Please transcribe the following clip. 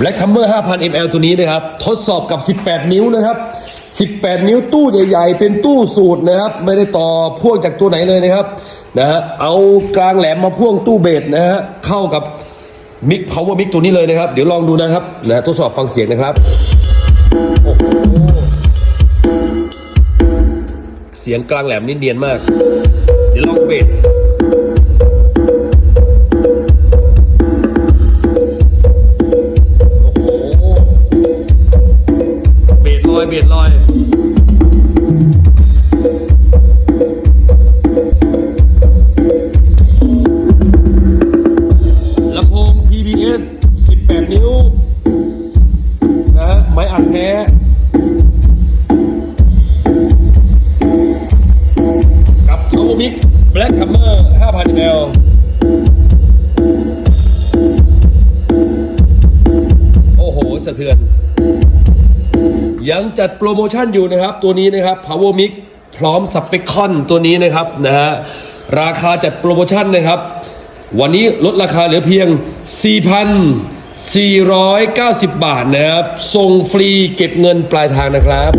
Black Hammer 5,000 ml ตัวนี้นะครับ ทดสอบกับ 18 นิ้วนะครับ 18 นิ้วตู้ใหญ่ๆ เป็นตู้สูตรนะครับ ไม่ได้ต่อพ่วงจากตัวไหนเลยนะครับนะฮะเอากลางแหลมมาพ่วงตู้เบสนะฮะเข้ากับมิก power mic ตัวนี้เลยนะครับ เดี๋ยวลองดูนะครับนะทดสอบฟังเสียงนะครับโอ้โหเสียงกลางแหลมนี่เนียนมาก เดี๋ยวลองเบส ลำโพง PBS 18 นิ้ว นะฮะ ไม้อัดแท้กับ Power Mic Black Hammer 5,000 ml โอ้โห สะเทือน ยังจัดโปรโมชั่นอยู่นะครับ ตัวนี้นะครับ Power mix พร้อมสเปคคอนตัวนี้นะครับนะฮะราคาจัดโปรโมชั่นนะครับ วันนี้ลดราคาเหลือเพียง 4,490 บาทนะครับ ส่งฟรีเก็บเงินปลายทางนะครับ